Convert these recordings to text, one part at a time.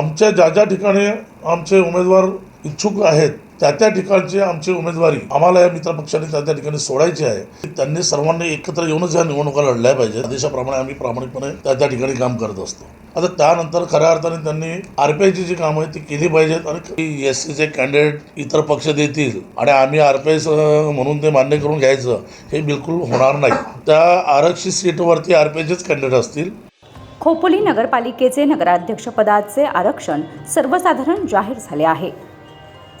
आमच्या ज्या ज्या ठिकाणी आमचे उमेदवार इच्छुक आहेत त्या त्या ठिकाणची आमची उमेदवारी आम्हाला या मित्रपक्षाने त्या त्या ठिकाणी सोडायची आहे. त्यांनी सर्वांनी एकत्र येऊनच या निवडणुका लढल्या पाहिजे आदेशाप्रमाणे आम्ही प्रामाणिकपणे त्या त्या ठिकाणी काम करत असतो. आता त्यानंतर खऱ्या अर्थाने त्यांनी आर पी जी कामं आहेत ती केली पाहिजेत आणि एस सीचे कॅन्डिडेट इतर पक्ष देतील आणि आम्ही आर पी आय म्हणून ते मान्य करून घ्यायचं हे बिलकुल होणार नाही. त्या आरक्षित सीटवरती आर पी कॅन्डिडेट असतील. खोपोली नगरपालिकेचे नगराध्यक्षपदाचे आरक्षण सर्वसाधारण जाहीर झाले आहे.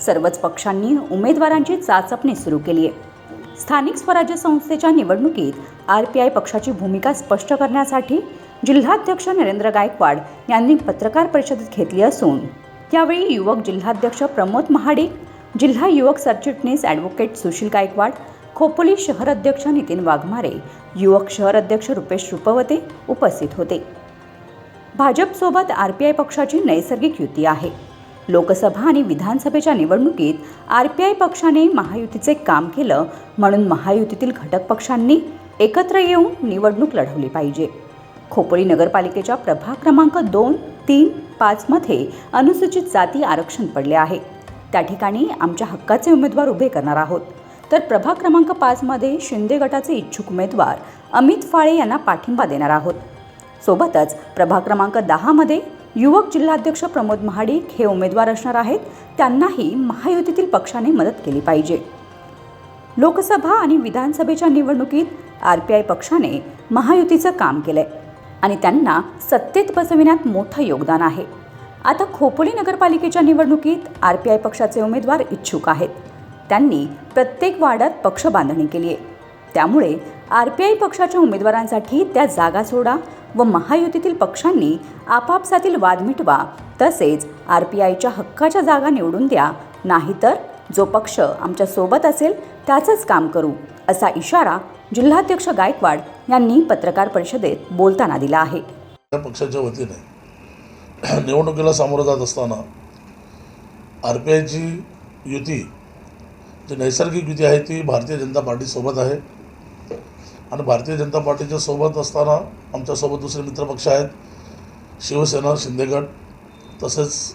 सर्वच पक्षांनी उमेदवारांची चाचपणी सुरू केली आहे. स्थानिक स्वराज्य संस्थेच्या निवडणुकीत आर पी आय पक्षाची भूमिका स्पष्ट करण्यासाठी जिल्हाध्यक्ष नरेंद्र गायकवाड यांनी पत्रकार परिषदेत घेतली असून त्यावेळी युवक जिल्हाध्यक्ष प्रमोद महाडिक जिल्हा युवक सरचिटणीस ॲडव्होकेट सुशील गायकवाड खोपोली शहर अध्यक्ष नितीन वाघमारे युवक शहर अध्यक्ष रुपेश रुपवते उपस्थित होते. भाजपसोबत आर पी आय पक्षाची नैसर्गिक युती आहे. लोकसभा आणि विधानसभेच्या निवडणुकीत आर पी आय पक्षाने महायुतीचे काम केलं म्हणून महायुतीतील घटक पक्षांनी एकत्र येऊन निवडणूक लढवली पाहिजे. खोपोली नगरपालिकेच्या प्रभाग क्रमांक दोन तीन पाचमध्ये अनुसूचित जाती आरक्षण पडले आहे. त्या ठिकाणी आमच्या हक्काचे उमेदवार उभे करणार आहोत. तर प्रभाग क्रमांक पाचमध्ये शिंदे गटाचे इच्छुक उमेदवार अमित फाळे यांना पाठिंबा देणार आहोत. सोबतच प्रभाग क्रमांक दहामध्ये युवक जिल्हाध्यक्ष प्रमोद महाडिक हे उमेदवार असणार आहेत. त्यांनाही महायुतीतील पक्षाने मदत केली पाहिजे. लोकसभा आणि विधानसभेच्या निवडणुकीत आर पी आय पक्षाने महायुतीचं काम केलंय आणि त्यांना सत्तेत बसविण्यात मोठं योगदान आहे. आता खोपोली नगरपालिकेच्या निवडणुकीत आर पी आय पक्षाचे उमेदवार इच्छुक आहेत. त्यांनी प्रत्येक वार्डात पक्ष बांधणी केली आहे त्यामुळे आर पी आय पक्षाच्या उमेदवारांसाठी त्या जागा सोडा व महायुतीतील पक्षांनी आपापसातील वाद मिटवा तसेच आर पी आयच्या हक्काच्या जागा निवडून द्या. नाहीतर जो पक्ष आमच्यासोबत असेल त्याचंच काम करू असा इशारा जिल्हाध्यक्ष गायकवाड यांनी पत्रकार परिषदेत बोलताना दिला आहे. पक्षाच्या वतीने निवडणुकीला सामोरं जात असताना आर पी आयची युती जी नैसर्गिक युती आहे ती भारतीय जनता पार्टीसोबत आहे. आणि भारतीय जनता पार्टीच्या सोबत असताना आमच्यासोबत दुसरे मित्रपक्ष आहेत शिवसेना शिंदेगड तसेच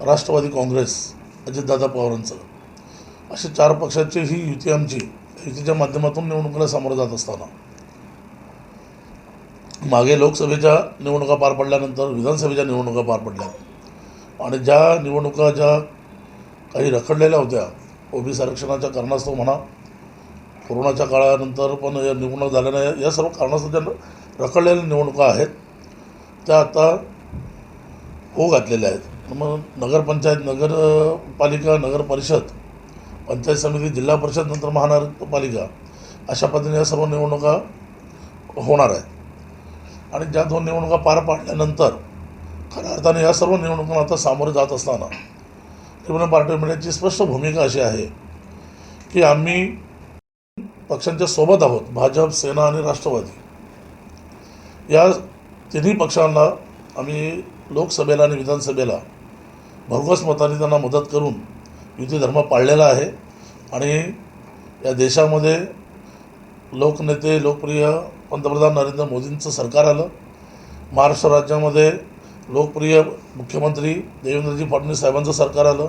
राष्ट्रवादी काँग्रेस अजितदादा पवारांचं. असे चार पक्षाची ही युती आमची युतीच्या माध्यमातून निवडणुकीला सामोरं जात असताना. मागे लोकसभेच्या निवडणुका पार पडल्यानंतर विधानसभेच्या निवडणुका पार पडल्या. आणि ज्या निवडणुका ज्या काही रखडलेल्या होत्या ओबीसी आरक्षणाच्या कारणास्तव म्हणा कोरोनाच्या काळानंतर पण या निवडणूक झाल्यानं या- या सर्व कारणास्तव ज्या रखडलेल्या निवडणुका आहेत त्या आता हो घातलेल्या आहेत. मग नगरपंचायत नगरपालिका नगर परिषद पंचायत समिती जिल्हा परिषद नंतर महानगरपालिका अशा पद्धतीने या सर्व निवडणुका होणार आहेत. आणि ज्या दोन निवडणुका पार पाडल्यानंतर खऱ्या अर्थाने या सर्व निवडणुकांना आता सामोरे जात असताना रिपब्लिकन पार्टी ऑफ इंडियाची स्पष्ट भूमिका अशी आहे की आम्ही पक्षांच्या सोबत आहोत भाजप सेना आणि राष्ट्रवादी. या तिन्ही पक्षांना आम्ही लोकसभेला आणि विधानसभेला भरघोस मताने त्यांना मदत करून युती धर्म पाळलेला आहे आणि या देशामध्ये लोकनेते लोकप्रिय पंतप्रधान नरेंद्र मोदींचं सरकार आलं. महाराष्ट्र राज्यामध्ये लोकप्रिय मुख्यमंत्री देवेंद्रजी फडणवीस साहेबांचं सरकार आलं.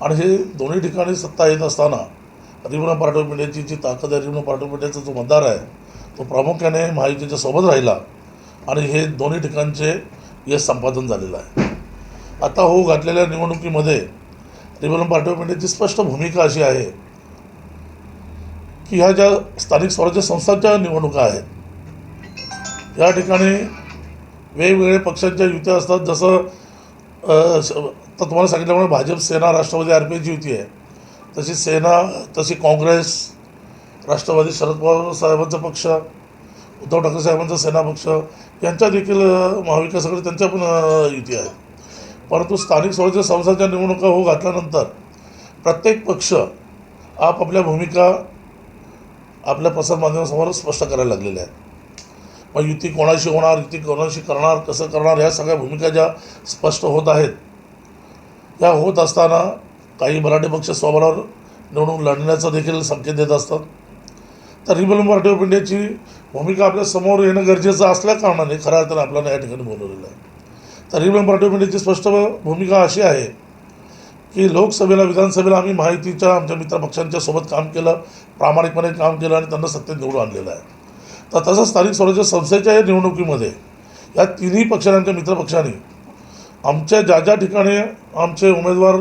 आणि हे दोन्ही ठिकाणी सत्ता येत असताना रिपब्लिकन पार्टी ऑफ इंडियाची जी ताकद आहे रिपब्लिकन पार्टी ऑफ इंडियाचा जो मतदार आहे तो प्रामुख्याने महायुतीच्या सोबत राहिला आणि हे दोन्ही ठिकाणचे यश संपादन झालेलं आहे. आता हो घातलेल्या निवडणुकीमध्ये रिपब्लिकन पार्टी ऑफ इंडियाची स्पष्ट भूमिका अशी आहे की ह्या ज्या स्थानिक स्वराज्य संस्थांच्या निवडणुका आहेत या ठिकाणी वेगवेगळे पक्षांच्या युत्या असतात. जसं तर तुम्हाला सांगितल्यामुळे भाजप सेना राष्ट्रवादी आर पी आयची युती आहे. तशी सेना तशी काँग्रेस राष्ट्रवादी शरद पवार साहेबांचा पक्ष उद्धव ठाकरे साहेबांचा सेना पक्ष यांच्या देखील महाविकास आघाडी त्यांच्या पण युती आहे परंतु स्थानिक स्वराज्य संस्थांच्या निवडणुका हो घातल्यानंतर प्रत्येक पक्ष आपापल्या भूमिका आपल्या प्रसारमाध्यमासमोर स्पष्ट करायला लागलेल्या आहेत. मग युती कोणाशी होणार युती कोणाशी करणार कसं करणार ह्या सगळ्या भूमिका ज्या स्पष्ट होत आहेत या होत असताना काही मराठी पक्ष स्वबळावर निवडणूक लढण्याचा देखील संकेत देत असतात. तर रिपब्लिक पार्टी ऑफ इंडियाची भूमिका आपल्यासमोर येणं गरजेचं असल्या कारणाने खऱ्या अर्थानं आपल्याला या ठिकाणी बोलवलेलं आहे. तर रिबलम पार्टी ऑफ इंडियाची स्पष्ट भूमिका अशी आहे की लोकसभेला विधानसभेला आम्ही माहितीच्या आमच्या मित्रपक्षांच्या सोबत काम केलं प्रामाणिकपणे काम केलं आणि त्यांना सत्तेत निवडून आणलेलं आहे. तर तसंच स्थानिक स्वराज्य संस्थेच्या या निवडणुकीमध्ये या तिन्ही पक्षांच्या मित्रपक्षांनी आमच्या ज्या ज्या ठिकाणी आमचे उमेदवार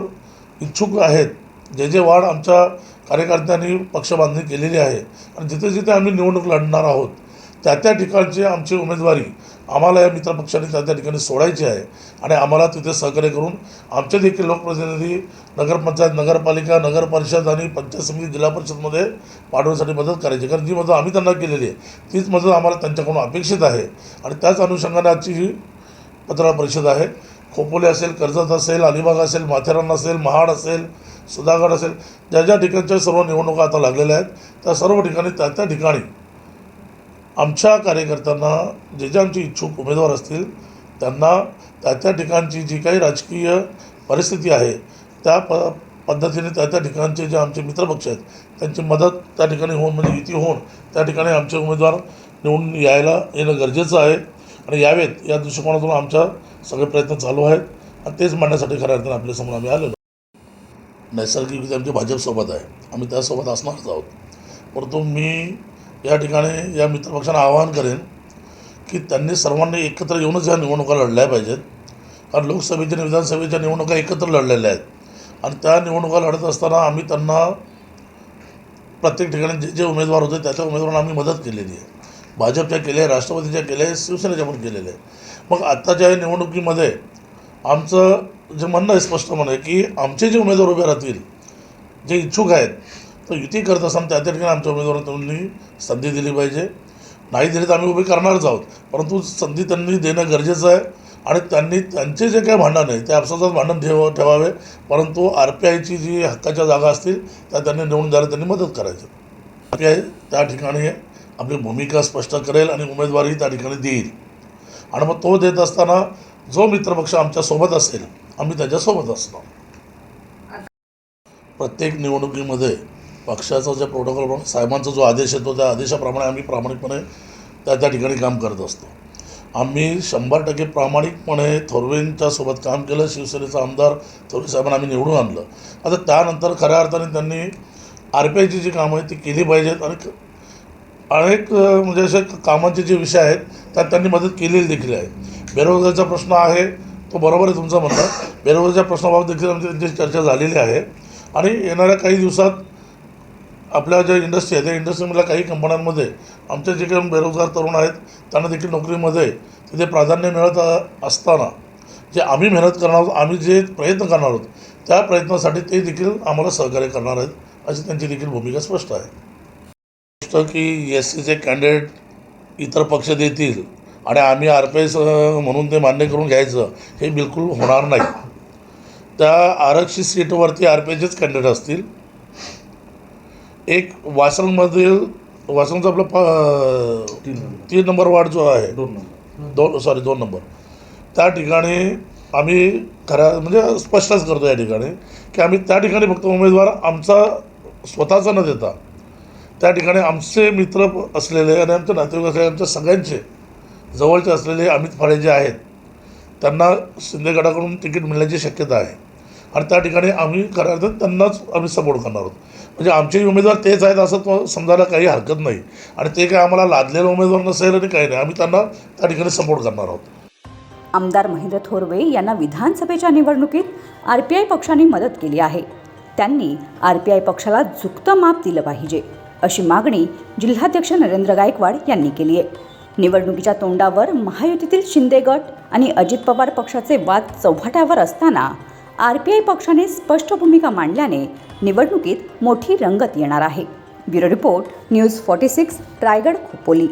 इच्छुक आहेत. जे जे वाढ आमच्या कार्यकर्त्यांनी पक्ष बांधणी केलेली आहे आणि जिथे जिथे आम्ही निवडणूक लढणार आहोत त्या त्या ठिकाणची आमची उमेदवारी आम्हाला या मित्रपक्षांनी त्या त्या ठिकाणी सोडायची आहे आणि आम्हाला तिथे सहकार्य करून आमचे देखील लोकप्रतिनिधी नगरपंचायत नगरपालिका नगरपरिषद आणि पंचायत समिती जिल्हा परिषदमध्ये पाठवण्यासाठी मदत करायची. कारण जी मदत आम्ही त्यांना केलेली आहे तीच मदत आम्हाला त्यांच्याकडून अपेक्षित आहे. आणि त्याच अनुषंगाने आजची ही पत्रकार परिषद आहे. खोपोली असेल कर्जत असेल अलिबाग असेल माथेरान असेल महाड असेल सुधागड असेल ज्या ज्या ठिकाणच्या सर्व निवडणुका आता लागलेल्या आहेत त्या सर्व ठिकाणी त्या त्या ठिकाणी आमच्या कार्यकर्त्यांना जे जे आमचे इच्छुक उमेदवार असतील त्यांना त्या त्या ठिकाणची जी काही राजकीय परिस्थिती आहे त्या प पद्धतीने त्या त्या ठिकाणचे जे आमचे मित्रपक्ष आहेत त्यांची मदत त्या ठिकाणी होऊन म्हणजे युती होऊन त्या ठिकाणी आमचे उमेदवार निवडून यायला येणं गरजेचं आहे. आणि यावेत या दृष्टिकोनातून आमच्या सगळे प्रयत्न चालू आहेत आणि तेच मांडण्यासाठी खऱ्या अर्थाने आपल्यासमोर आम्ही आलेलो नैसर्गिक आमची भाजपसोबत आहे. आम्ही त्यासोबत असणारच आहोत. परंतु मी या ठिकाणी या मित्रपक्षांना आवाहन करेन की त्यांनी सर्वांनी एकत्र येऊनच या निवडणुका लढल्या पाहिजेत. कारण लोकसभेच्या आणि विधानसभेच्या निवडणुका एकत्र लढलेल्या आहेत. आणि त्या निवडणुका लढत असताना आम्ही त्यांना प्रत्येक ठिकाणी जे जे उमेदवार होते त्याच्या उमेदवारांना आम्ही मदत केलेली आहे. भाजपच्या केल्या आहे राष्ट्रवादीच्या केल्या आहे शिवसेनेच्या पण केलेल्या आहे मग आत्ताच्या या निवडणुकीमध्ये आमचं जे म्हणणं आहे स्पष्ट म्हणणं आहे की आमचे जे उमेदवार उभे राहतील जे इच्छुक आहेत तर युती करत असताना त्या त्या ठिकाणी आमच्या उमेदवारांनी त्यांनी संधी दिली पाहिजे. नाही दिली तर आम्ही उभे करणारच आहोत. परंतु संधी त्यांनी देणं गरजेचं आहे आणि त्यांनी त्यांचे जे काही भांडण आहे ते आपसातच भांडण ठेव ठेवावे. परंतु आर पी आयची जी हक्काच्या जागा असतील त्या त्यांनी निवडून द्यायला त्यांनी मदत करायची. आर पी आय त्या ठिकाणी आपली भूमिका स्पष्ट करेल आणि उमेदवारी त्या ठिकाणी देईल. आणि मग तो देत असताना जो मित्रपक्ष आमच्यासोबत असेल आम्ही त्याच्यासोबत असतो. प्रत्येक निवडणुकीमध्ये पक्षाचा जे प्रोटोकॉल साहेबांचा जो आदेश येतो त्या आदेशाप्रमाणे आम्ही प्रामाणिकपणे त्या त्या ठिकाणी काम करत असतो. आम्ही शंभर टक्के प्रामाणिकपणे थोरवेंच्या सोबत काम केलं शिवसेनेचा आमदार थोरवे साहेबांना आम्ही निवडून आणलं. आता त्यानंतर खऱ्या अर्थाने त्यांनी आर पी आयची जी कामं आहेत ती केली पाहिजेत आणि अनेक म्हणजे असे कामांचे जे विषय आहेत त्यात त्यांनी मदत केलेली देखील आहे. बेरोजगारीचा प्रश्न आहे तो बरोबर आहे तुमचं म्हणणं. बेरोजगारीच्या प्रश्नाबाबत देखील आमची त्यांची चर्चा झालेली आहे. आणि येणाऱ्या काही दिवसात आपल्या ज्या इंडस्ट्री आहे त्या इंडस्ट्रीमधल्या काही कंपन्यांमध्ये आमचे जे काही बेरोजगार तरुण आहेत त्यांना देखील नोकरीमध्ये तिथे प्राधान्य मिळत असताना जे आम्ही मेहनत करणार आहोत आम्ही जे प्रयत्न करणार आहोत त्या प्रयत्नासाठी ते देखील आम्हाला सहकार्य करणार आहेत अशी त्यांची देखील भूमिका स्पष्ट आहे. गोष्ट की एस सीचे कॅन्डिडेट इतर पक्ष देतील. आणि आम्ही आर पी एस म्हणून ते मान्य करून घ्यायचं हे बिलकुल होणार नाही. त्या आरक्षित सीटवरती आर पी एचेच कॅन्डिडेट असतील. एक वासनमधील वासनचा आपला प तीन नंबर वार्ड जो आहे दोन सॉरी दोन नंबर. त्या ठिकाणी आम्ही खऱ्या म्हणजे स्पष्टच करतो या ठिकाणी की आम्ही त्या ठिकाणी फक्त उमेदवार आमचा स्वतःचा न देता त्या ठिकाणी आमचे मित्र असलेले आणि आमचे नातेवाईक असलेले आमच्या सगळ्यांचे जवळचे असलेले अमित फाळे जे आहेत त्यांना शिंदे गटाकडून तिकीट मिळण्याची शक्यता आहे. आणि त्या ठिकाणी आम्ही खऱ्या अर्थात त्यांनाच आम्ही सपोर्ट करणार आहोत. म्हणजे आमचे उमेदवार तेच आहेत असं तो समजायला काही हरकत नाही. आणि ते काय आम्हाला लादलेला उमेदवार नसेल आणि काही नाही आम्ही त्यांना त्या ठिकाणी सपोर्ट करणार आहोत. आमदार महेंद्र थोरवे यांना विधानसभेच्या निवडणुकीत आर पी आय पक्षाने मदत केली आहे. त्यांनी आर पी आय पक्षाला झुकतं माप दिलं पाहिजे. अशी मागणी जिल्हाध्यक्ष नरेंद्र गायकवाड यांनी केली आहे. निवडणुकीच्या तोंडावर महायुतीतील शिंदे गट आणि अजित पवार पक्षाचे वाद चव्हाट्यावर असताना आर पी आय पक्षाने स्पष्ट भूमिका मांडल्याने निवडणुकीत मोठी रंगत येणार आहे. Bureau report news forty six Raigad Khopoli.